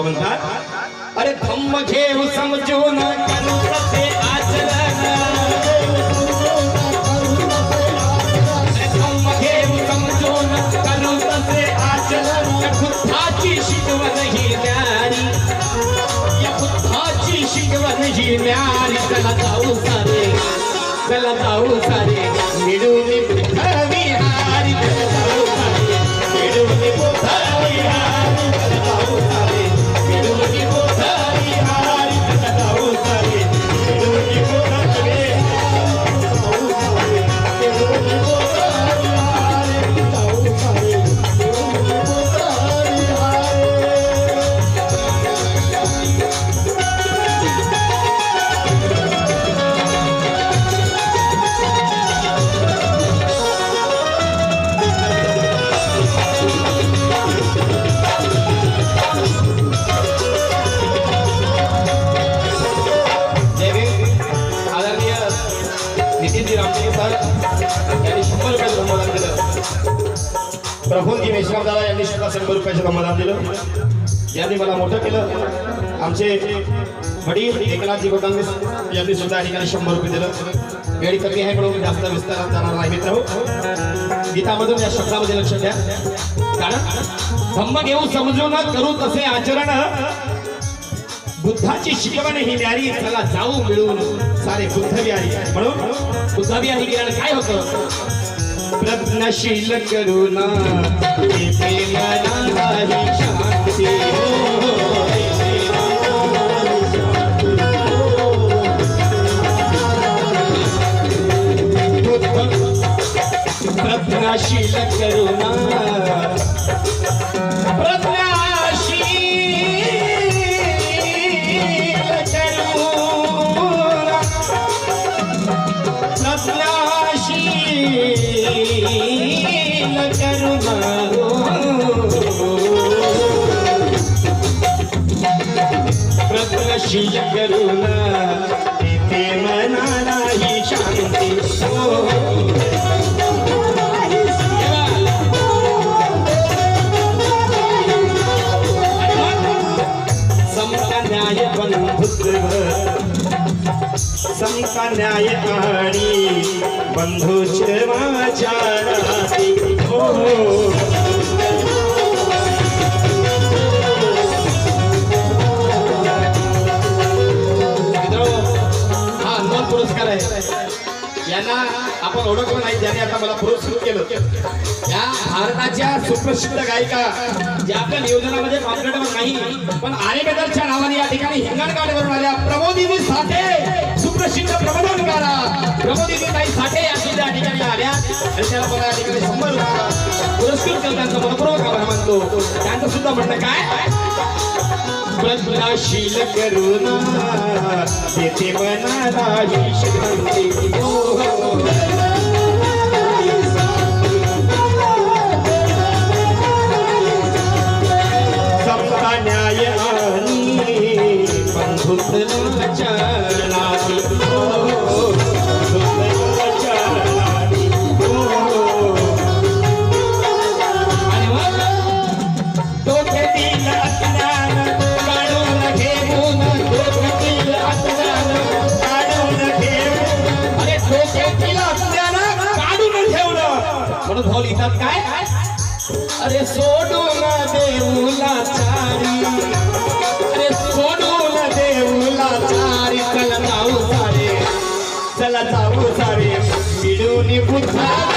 भाऊ म्हणतात अरे धम्म घेऊ समजून करू तसे आचरण? अरे आचरण? शिकवण ही न्यारी. या जाऊ सारे. त्याला जाऊ सारे. प्रफुल्लजी मेश्राम दादा यांनी सुद्धा शंभर रुपयाचं समाधान दिलं. यांनी मला मोठं केलं. आमचे वडील एकनाथजी गोदांगे यांनी सुद्धा या ठिकाणी शंभर रुपये दिलं. वेळ कमी आहे म्हणून जास्त विस्तारात जाणार नाही मित्र हो. गीतामधून या शब्दामध्ये लक्ष द्या. कारण धम्म घेऊ समजून करू तसे आचरण बुद्धाची शिकवण ही न्यारी चला जाऊ मिळून. सारे बुद्ध विहारी म्हणून बुद्ध विहारी काय होतं? प्रज्ञशील करुणा येथे शांती. करुणा. प्रज्ञाशील करुणा ते मनालाही शांती समता न्याय बंधुत्व समता न्याय आणि बंधुच माझ्या राती. हो यांना आपण ओळखलं नाही ज्याने आता मला पुरस्कृत केलं. या भारताच्या सुप्रसिद्ध गायिका ज्या आपल्या नियोजनामध्ये पात्रटवर नाही पण आरेबेदरच्या नावाने या ठिकाणी हिंगण आल्या प्रमोदिनी साठे. सुप्रसिद्ध प्रबोधनकारा प्रमोदिनी ताई साठे या सुद्धा ठिकाणी आल्या. आणि त्याला मला या ठिकाणी शंभर पुरस्कृत केलं त्यांचा मनपूर्वक आभार मानतो. त्यांचं सुद्धा म्हणणं काय? प्रज्ञाशील करुणा येथे मनाला ही. मिळून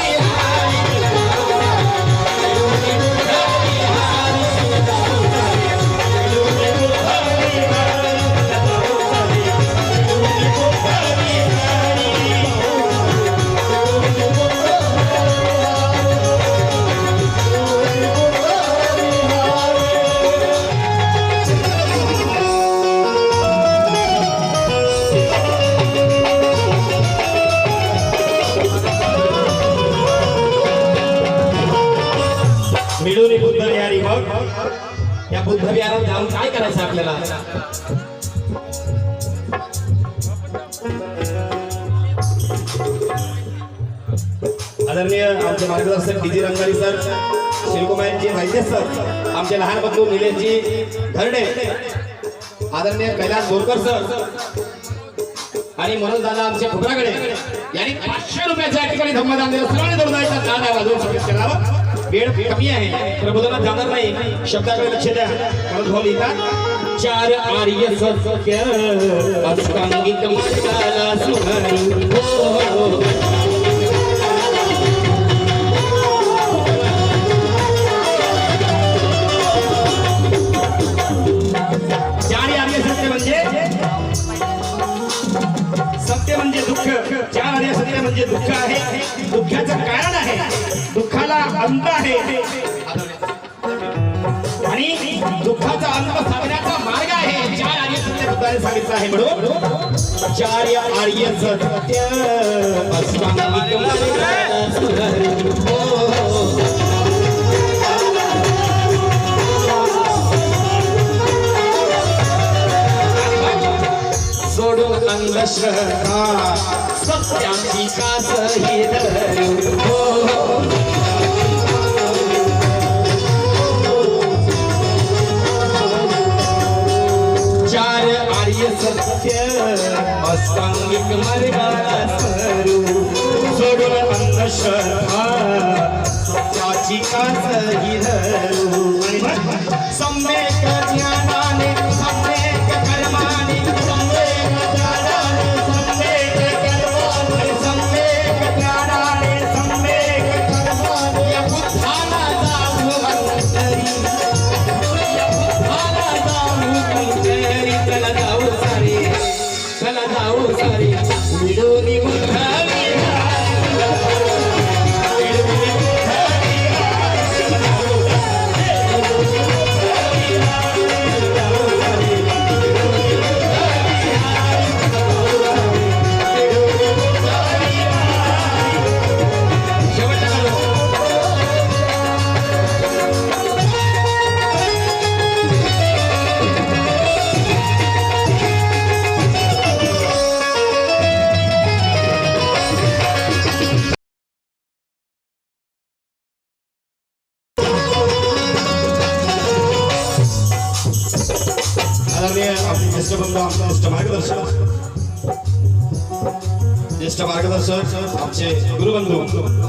मिळून बुद्ध विहारी मग या बुद्ध विहारात जाऊन काय करायचं आपल्याला? आदरणीय आमचे मार्गदर्शक D G Rangari sir Shivkumarji माहिती सर आमचे लहान बंधू निलेशजी धरणे आदरणीय कैलास बोरकर सर आणि मनोज दादा आमच्या पुत्राकडे यांनी पाचशे रुपयाच्या ठिकाणी धम्मदान दिलं सर्वांनी धरून जायचा दादा वाजवून स्वागत वेळ कमी आहे प्रबोधनात जाणार नाही. शब्दाकडे लक्ष द्या. मला भाऊ लिहितात चार आर्य सत्य अष्टांगिक सुहारी हो चार आर्य सत्य म्हणजे? सत्य म्हणजे दुःख. चार आर्य सत्य म्हणजे दुःख आहे. दुःखाचं कारण आहे. दुःखाचा अंत आहे आणि दुःखाचा अंत साधण्याचा मार्ग आहे चार आर्य सत्य बुद्धाने सांगितलं आहे म्हणून चार आर्य सत्य अष्टांगिक मार्गाला सुधारी. हो. सत्याची कास ही धरू हो. अष्टांगिक मार्गाला सरू सोडून अंधश्रद्धा स्वतःची कास ही धरू आणि सम्यक ज्ञानाने आपले ज्येष्ठ आमचे मार्गदर्शक. ज्येष्ठ मार्गदर्शक आमचे गुरुबंधू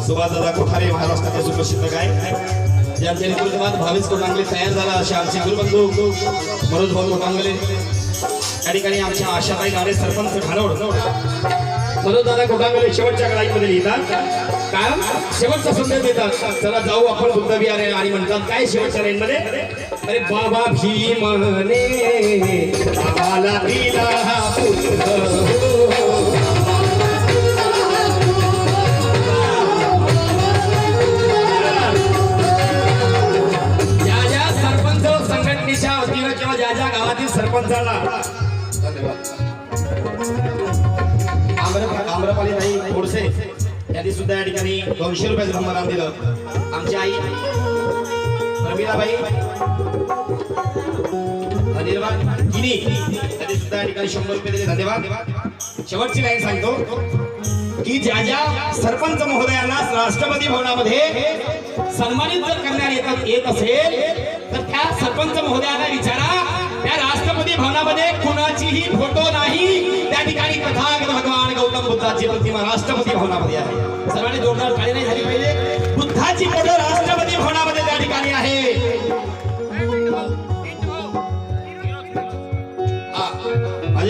सुभाषदादा कोठारे महाराष्ट्राचे सुप्रसिद्ध गायक. ज्यांचे नेतृत्वात भावीस कोटांगले तयार झाला असे आमचे गुरुबंधू मनोज भाऊ कोटांगले या ठिकाणी आमच्या आशाताई गाडे सरपंच घालवड मनोजदादा कोटांगले शेवटच्या कडाईमध्ये लिहितात कारण शेवटचा संदेश देतात. चला जाऊ आपण बुद्ध विहार आणि म्हणतात काय शेवटच्या लाईन अरे बाबा भीमने आम्हाला दिला ज्या ज्या सरपंच संघटनेच्या वतीनं किंवा ज्या ज्या गावातील सरपंचाला. धन्यवाद आम्रप- आम्रपाली नाही गोडसे यांनी सुद्धा या ठिकाणी दोनशे रुपयाचं धर्मदान दिलं आमची आई प्रमिलाबाई धन्यवाद. गिनी तरी सुद्धा या ठिकाणी शंभर रुपये दिले. धन्यवाद. शेवटची लाईन सांगतो. की ज्या ज्या सरपंच महोदयांना राष्ट्रपती भवनामध्ये सन्मानित जर करण्यात येत येत असेल तर त्या सरपंच महोदयांना विचारा त्या राष्ट्रपती भवनामध्ये कुणाचीही फोटो नाही. त्या ठिकाणी तथागत भगवान गौतम बुद्धाची प्रतिमा राष्ट्रपती भवनामध्ये आहे. सर्वांनी जोरदार टाळी नाही झाली पाहिजे.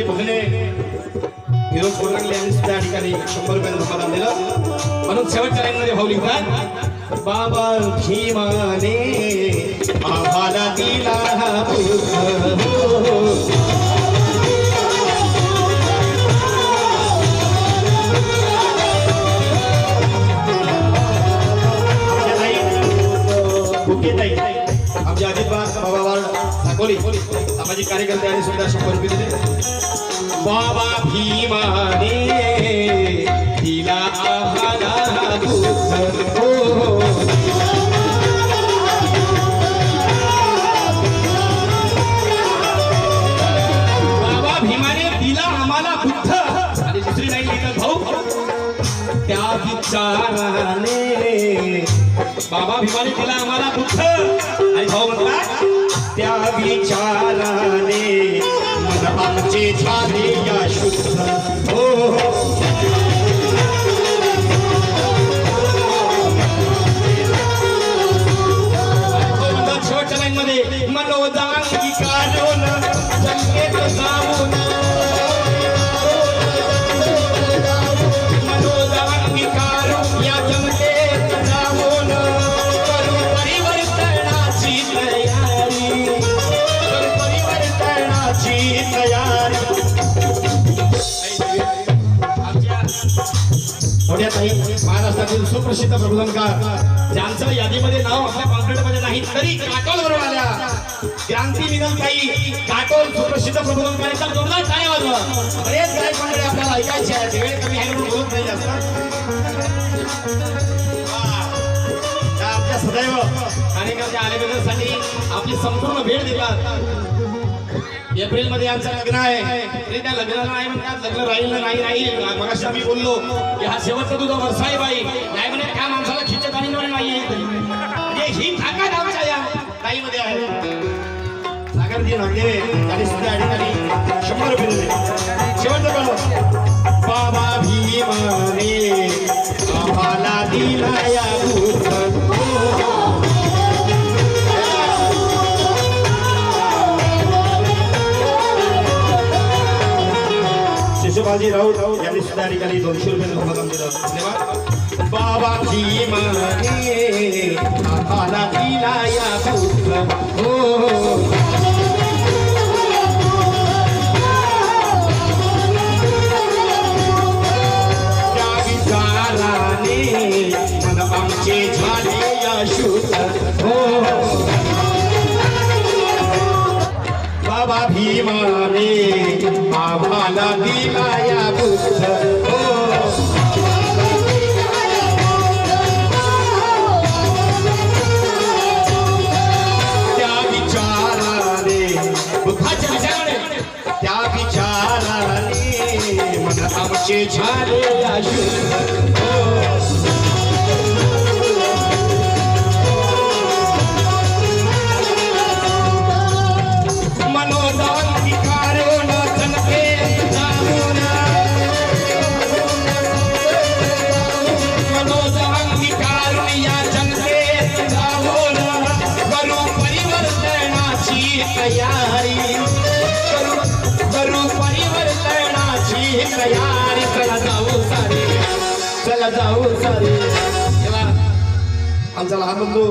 माझे बघणे फिरोज कोटांगले यांनी सुद्धा या ठिकाणी शंभर रुपयाचं समाधान दिलं म्हणून शेवटच्या लाईन मध्ये भाऊ लिहितात बाबा भीमाने आम्हाला दिला हा बुद्ध हो. आमच्या ताई, बुके ताई, आमचे अजित बा बाबा वार्ड साकोली सामाजिक कार्यकर्ते यांनी सुद्धा शंभर रुपये दिले बाबा भीमाने दिला आम्हाला बाबा भीमाने दिला आम्हाला बुद्ध आणि दुसरी नाही भाऊ त्या विचाराने बाबा भीमाने दिला आम्हाला दुःख आणि भाऊ म्हणतात त्या विचाराने मन आमचे झाले या शुद्ध हो हो. हो. भाऊ म्हणतात लाईन मध्ये मनोदांगी काढून जंगेत जाऊन मोठ्या महाराष्ट्रातील सुप्रसिद्ध प्रबोधनकार ज्यांचं यादीमध्ये नाव आपल्या कॉन्क्रीटमध्ये नाही तरी काटोल बरोबर आल्या. क्रांती विनल ताई काटोल सुप्रसिद्ध प्रबोधनकार एकदा जोरदार काय वाजवा बरेच गायक मंडळी आपल्याला ऐकायचे आहे वेळ कमी आहे म्हणून बोलत नाही जास्त. आपल्या सदैव कार्यकर्ते आलेबद्दलसाठी आपली संपूर्ण भेट देतात एप्रिलमध्ये यांचं लग्न आहे. तरी त्या लग्नाला नाही म्हणतात लग्न राहील ना नाही राहील. मगाशी आम्ही बोललो की हा शेवटचा तुझा वर्ष आहे. बाई नाही म्हणे त्या माणसाला खिचत आणि म्हणे नाही म्हणजे ही ताकद आमच्या या ताईमध्ये आहे. सागरजी नागदेवे त्यांनी सुद्धा या ठिकाणी शंभर रुपये दिले शेवटचं बोललो बाबा भीमाने आम्हाला दिला या राऊत यांनी सुद्धा या ठिकाणी दोनशे रुपये समाधान दिलं धन्यवाद बाबाजी माने आम्हाला दिला या पुत्र हो हो. त्या विचाराने मन आमचे झाले या शुद्ध हो हो. बाबा भीमाने आम्हाला दिला या बुद्ध मन आमचे झाले चला जाऊ सारे. तेव्हा आमचा लहान बंधू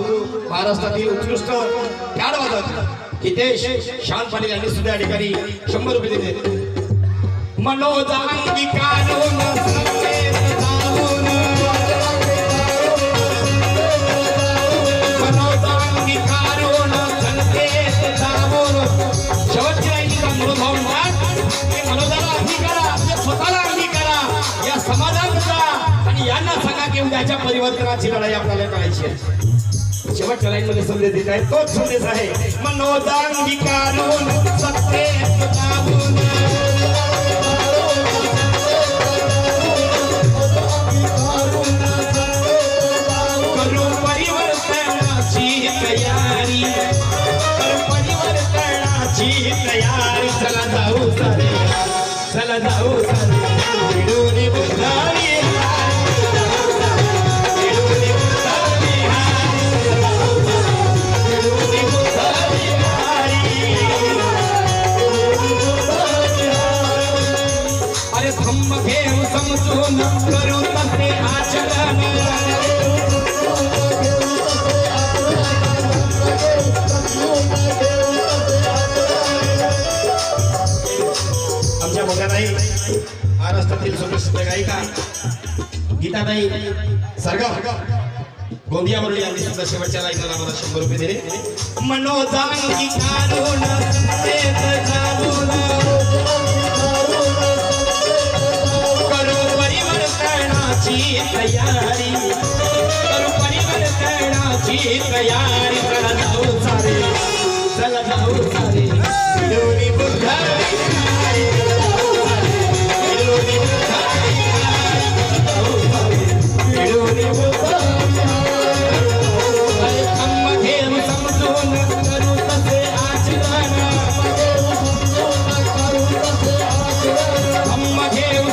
महाराष्ट्रातील उत्कृष्ट फॅड वादक हितेश शांत पाटील यांनी सुद्धा या ठिकाणी शंभर रुपये दिले. मनोजा परिवर्तनाची लढाई आपल्याला करायची आहे. शेवटच्या लाईन मध्ये संदेश देत आहे तोच संदेश आहे. मनोदांगी काढून परिवर्तनाची तयारी. परिवर्तनाची तयारी. चला जाऊ सारे. चला जाऊ सारे. महाराष्ट्रातील सुप्रसिद्ध गायिका गीताताई सरगाव गोंदिया मुरळी यांनी सुद्धा शेवटच्या लाईनला मला शंभर रुपये दिले मनोदांगी काढून देत जाऊन करू परिवर्तनाची तयारी करू परिवर्तनाची तयारी